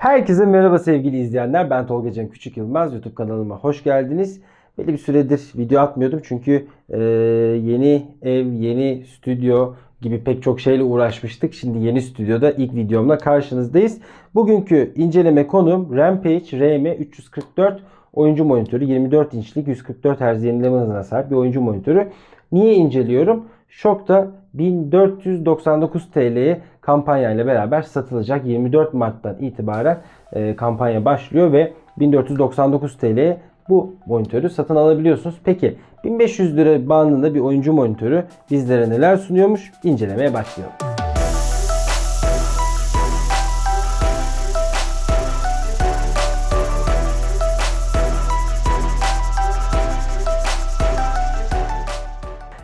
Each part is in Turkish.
Herkese merhaba sevgili izleyenler. Ben Tolga Cem Küçük Yılmaz. YouTube kanalıma hoş geldiniz. Belli bir süredir video atmıyordum çünkü e, yeni ev, yeni stüdyo gibi pek çok şeyle uğraşmıştık. Şimdi yeni stüdyoda ilk videomla karşınızdayız. Bugünkü inceleme konum Rampage RM344 oyuncu monitörü. 24 inçlik 144 Hz yenileme hızına sahip bir oyuncu monitörü. Niye inceliyorum? Şokta 1499 TL'ye kampanyayla beraber satılacak. 24 Mart'tan itibaren e, kampanya başlıyor ve 1499 TL'ye bu monitörü satın alabiliyorsunuz. Peki 1500 lira bandında bir oyuncu monitörü bizlere neler sunuyormuş? İncelemeye başlayalım.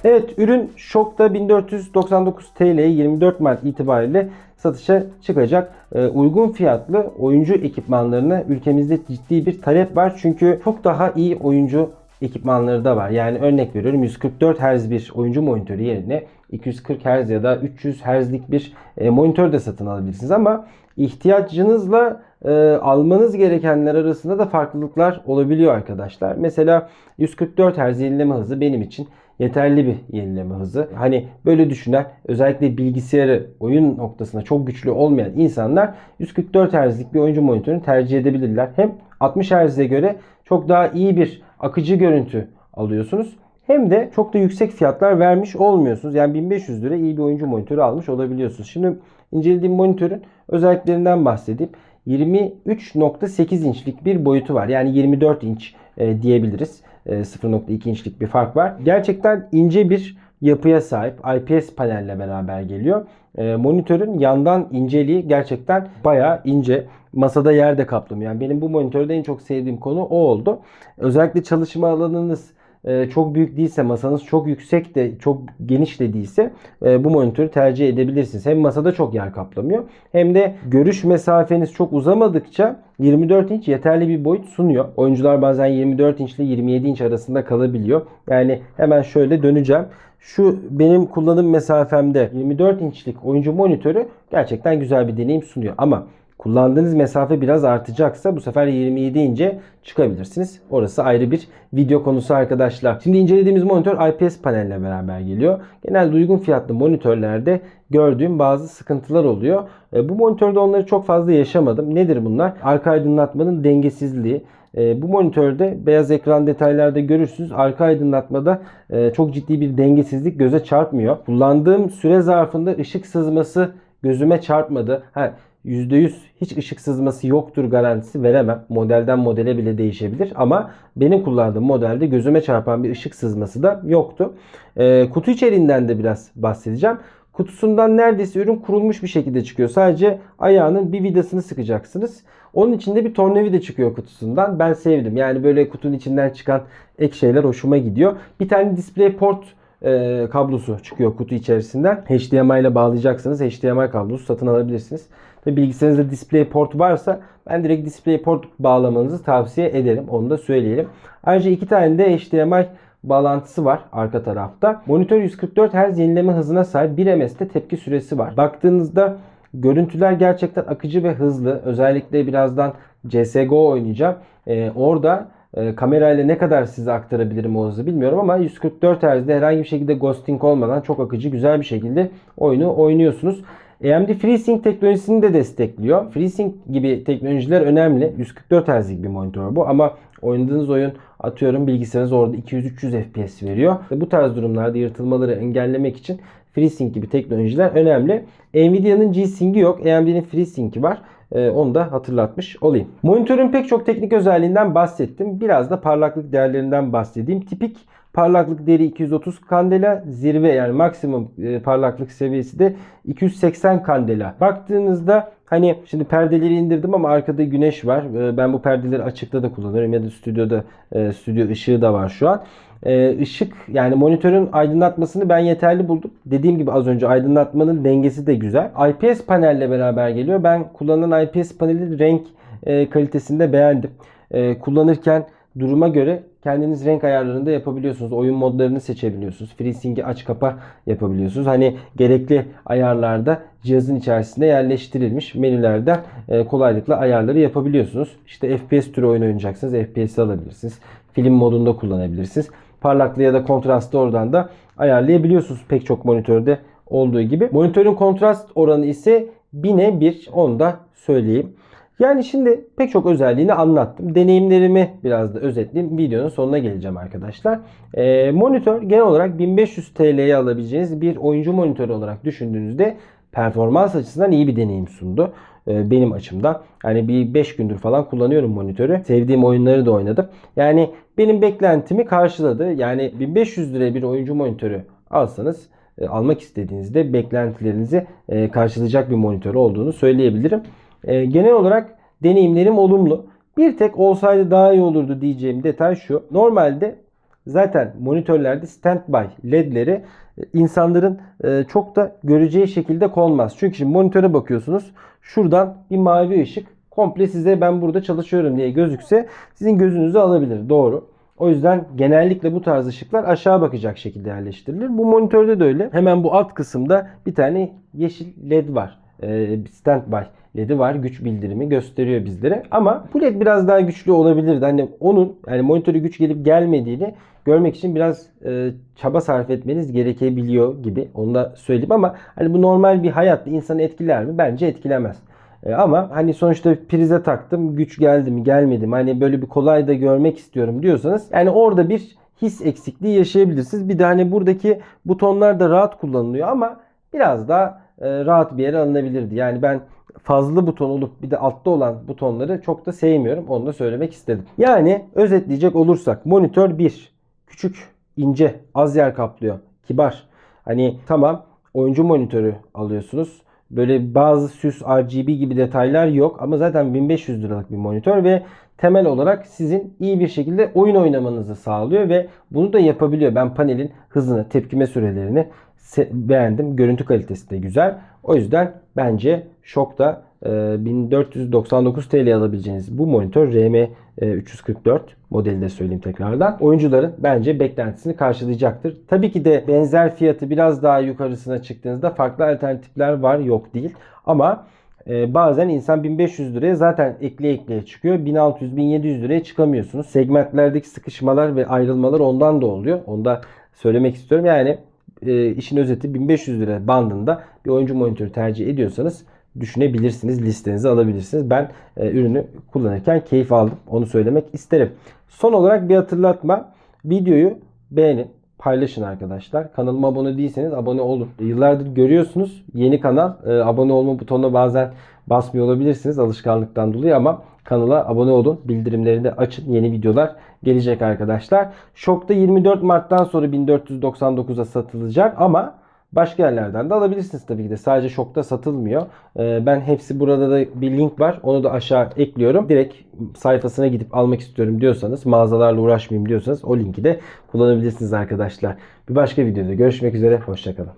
Evet ürün şokta 1499 TL 24 Mart itibariyle satışa çıkacak. Ee, uygun fiyatlı oyuncu ekipmanlarına ülkemizde ciddi bir talep var. Çünkü çok daha iyi oyuncu ekipmanları da var. Yani örnek veriyorum 144 Hz bir oyuncu monitörü yerine 240 Hz ya da 300 Hz'lik bir e, monitör de satın alabilirsiniz ama ihtiyacınızla e, almanız gerekenler arasında da farklılıklar olabiliyor arkadaşlar. Mesela 144 Hz yenileme hızı benim için yeterli bir yenileme hızı. Hani böyle düşünen özellikle bilgisayarı oyun noktasında çok güçlü olmayan insanlar 144 Hz'lik bir oyuncu monitörünü tercih edebilirler. Hem 60 Hz'e göre çok daha iyi bir akıcı görüntü alıyorsunuz. Hem de çok da yüksek fiyatlar vermiş olmuyorsunuz. Yani 1500 lira iyi bir oyuncu monitörü almış olabiliyorsunuz. Şimdi incelediğim monitörün özelliklerinden bahsedeyim. 23.8 inçlik bir boyutu var. Yani 24 inç e, diyebiliriz. E, 0.2 inçlik bir fark var. Gerçekten ince bir yapıya sahip. IPS panelle beraber geliyor. E, monitörün yandan inceliği gerçekten bayağı ince. Masada yer de kaplamıyor. Yani benim bu monitörde en çok sevdiğim konu o oldu. Özellikle çalışma alanınız e, çok büyük değilse, masanız çok yüksek de çok geniş de değilse e, bu monitörü tercih edebilirsiniz. Hem masada çok yer kaplamıyor hem de görüş mesafeniz çok uzamadıkça 24 inç yeterli bir boyut sunuyor. Oyuncular bazen 24 inç ile 27 inç arasında kalabiliyor. Yani hemen şöyle döneceğim. Şu benim kullanım mesafemde 24 inçlik oyuncu monitörü gerçekten güzel bir deneyim sunuyor. Ama kullandığınız mesafe biraz artacaksa bu sefer 27 ince çıkabilirsiniz. Orası ayrı bir video konusu arkadaşlar. Şimdi incelediğimiz monitör IPS panelle beraber geliyor. Genelde uygun fiyatlı monitörlerde gördüğüm bazı sıkıntılar oluyor. E, bu monitörde onları çok fazla yaşamadım. Nedir bunlar? Arka aydınlatmanın dengesizliği. E, bu monitörde beyaz ekran detaylarda görürsünüz. Arka aydınlatmada e, çok ciddi bir dengesizlik göze çarpmıyor. Kullandığım süre zarfında ışık sızması gözüme çarpmadı. Ha, %100 hiç ışık sızması yoktur garantisi veremem. Modelden modele bile değişebilir ama benim kullandığım modelde gözüme çarpan bir ışık sızması da yoktu. E, kutu içeriğinden de biraz bahsedeceğim. Kutusundan neredeyse ürün kurulmuş bir şekilde çıkıyor. Sadece ayağının bir vidasını sıkacaksınız. Onun içinde bir tornavida çıkıyor kutusundan. Ben sevdim. Yani böyle kutunun içinden çıkan ek şeyler hoşuma gidiyor. Bir tane DisplayPort e, kablosu çıkıyor kutu içerisinden. HDMI ile bağlayacaksınız. HDMI kablosu satın alabilirsiniz. Ve bilgisayarınızda DisplayPort varsa ben direkt DisplayPort bağlamanızı tavsiye ederim. Onu da söyleyelim. Ayrıca iki tane de HDMI bağlantısı var arka tarafta. Monitör 144 Hz yenileme hızına sahip 1 MS'te tepki süresi var. Baktığınızda görüntüler gerçekten akıcı ve hızlı. Özellikle birazdan CSGO oynayacağım. Ee, orada e, kamerayla ne kadar size aktarabilirim o hızı bilmiyorum ama 144 Hz'de herhangi bir şekilde ghosting olmadan çok akıcı güzel bir şekilde oyunu oynuyorsunuz. AMD FreeSync teknolojisini de destekliyor. FreeSync gibi teknolojiler önemli. 144 Hz'lik bir monitör bu ama oynadığınız oyun atıyorum bilgisayarınız orada 200-300 FPS veriyor. Ve bu tarz durumlarda yırtılmaları engellemek için FreeSync gibi teknolojiler önemli. Nvidia'nın G-Sync'i yok. AMD'nin FreeSync'i var. Ee, onu da hatırlatmış olayım. Monitörün pek çok teknik özelliğinden bahsettim. Biraz da parlaklık değerlerinden bahsedeyim. Tipik parlaklık değeri 230 kandela, zirve yani maksimum e, parlaklık seviyesi de 280 kandela. Baktığınızda hani şimdi perdeleri indirdim ama arkada güneş var. E, ben bu perdeleri açıkta da kullanıyorum ya da stüdyoda e, stüdyo ışığı da var şu an. Işık yani monitörün aydınlatmasını ben yeterli buldum. Dediğim gibi az önce aydınlatmanın dengesi de güzel. IPS panelle beraber geliyor. Ben kullanılan IPS paneli renk kalitesinde beğendim. Kullanırken duruma göre kendiniz renk ayarlarını da yapabiliyorsunuz. Oyun modlarını seçebiliyorsunuz. FreeSync'i aç kapa yapabiliyorsunuz. Hani gerekli ayarlarda cihazın içerisinde yerleştirilmiş menülerden e, kolaylıkla ayarları yapabiliyorsunuz. İşte FPS türü oyun oynayacaksınız. FPS'i alabilirsiniz. Film modunda kullanabilirsiniz. Parlaklığı ya da kontrastı oradan da ayarlayabiliyorsunuz pek çok monitörde olduğu gibi. Monitörün kontrast oranı ise 1000'e 1. Onu da söyleyeyim. Yani şimdi pek çok özelliğini anlattım. Deneyimlerimi biraz da özetleyeyim. Videonun sonuna geleceğim arkadaşlar. Ee, monitör genel olarak 1500 TL'ye alabileceğiniz bir oyuncu monitörü olarak düşündüğünüzde performans açısından iyi bir deneyim sundu. Ee, benim açımdan. Yani bir 5 gündür falan kullanıyorum monitörü. Sevdiğim oyunları da oynadım. Yani benim beklentimi karşıladı. Yani 1500 liraya bir oyuncu monitörü alsanız e, almak istediğinizde beklentilerinizi e, karşılayacak bir monitör olduğunu söyleyebilirim. E, genel olarak deneyimlerim olumlu. Bir tek olsaydı daha iyi olurdu diyeceğim detay şu. Normalde zaten monitörlerde standby ledleri e, insanların e, çok da göreceği şekilde konmaz. Çünkü şimdi monitöre bakıyorsunuz. Şuradan bir mavi ışık komple size ben burada çalışıyorum diye gözükse sizin gözünüzü alabilir. Doğru. O yüzden genellikle bu tarz ışıklar aşağı bakacak şekilde yerleştirilir. Bu monitörde de öyle. Hemen bu alt kısımda bir tane yeşil led var. Ee, standby ledi var. Güç bildirimi gösteriyor bizlere. Ama bu led biraz daha güçlü olabilirdi. Hani onun yani monitöre güç gelip gelmediğini görmek için biraz e, çaba sarf etmeniz gerekebiliyor gibi. Onu da söyleyeyim ama hani bu normal bir hayatta insanı etkiler mi? Bence etkilemez. E, Ama hani sonuçta prize taktım güç geldi mi gelmedi mi hani böyle bir kolay da görmek istiyorum diyorsanız yani orada bir his eksikliği yaşayabilirsiniz. Bir de hani buradaki butonlar da rahat kullanılıyor ama biraz daha e, rahat bir yere alınabilirdi. Yani ben fazla buton olup bir de altta olan butonları çok da sevmiyorum. Onu da söylemek istedim. Yani özetleyecek olursak monitör 1. Küçük, ince, az yer kaplıyor. Kibar. Hani tamam oyuncu monitörü alıyorsunuz. Böyle bazı süs RGB gibi detaylar yok ama zaten 1500 liralık bir monitör ve temel olarak sizin iyi bir şekilde oyun oynamanızı sağlıyor ve bunu da yapabiliyor. Ben panelin hızını, tepkime sürelerini beğendim. Görüntü kalitesi de güzel. O yüzden bence şokta e, 1499 TL alabileceğiniz bu monitör RM 344 modeli de söyleyeyim tekrardan. Oyuncuların bence beklentisini karşılayacaktır. Tabii ki de benzer fiyatı biraz daha yukarısına çıktığınızda farklı alternatifler var yok değil. Ama e, bazen insan 1500 liraya zaten ekleye ekleye çıkıyor. 1600-1700 liraya çıkamıyorsunuz. Segmentlerdeki sıkışmalar ve ayrılmalar ondan da oluyor. Onu da söylemek istiyorum. Yani e, işin özeti 1500 lira bandında bir oyuncu monitörü tercih ediyorsanız düşünebilirsiniz. Listenize alabilirsiniz. Ben e, ürünü kullanırken keyif aldım. Onu söylemek isterim. Son olarak bir hatırlatma. Videoyu beğenin. Paylaşın arkadaşlar. Kanalıma abone değilseniz abone olun. Yıllardır görüyorsunuz yeni kanal. E, abone olma butonuna bazen basmıyor olabilirsiniz alışkanlıktan dolayı ama kanala abone olun. Bildirimleri de açın. Yeni videolar gelecek arkadaşlar. Şok'ta 24 Mart'tan sonra 1499'a satılacak ama Başka yerlerden de alabilirsiniz tabii ki de. Sadece Şok'ta satılmıyor. Ee, Ben hepsi burada da bir link var. Onu da aşağı ekliyorum. Direkt sayfasına gidip almak istiyorum diyorsanız, mağazalarla uğraşmayayım diyorsanız o linki de kullanabilirsiniz arkadaşlar. Bir başka videoda görüşmek üzere. Hoşçakalın.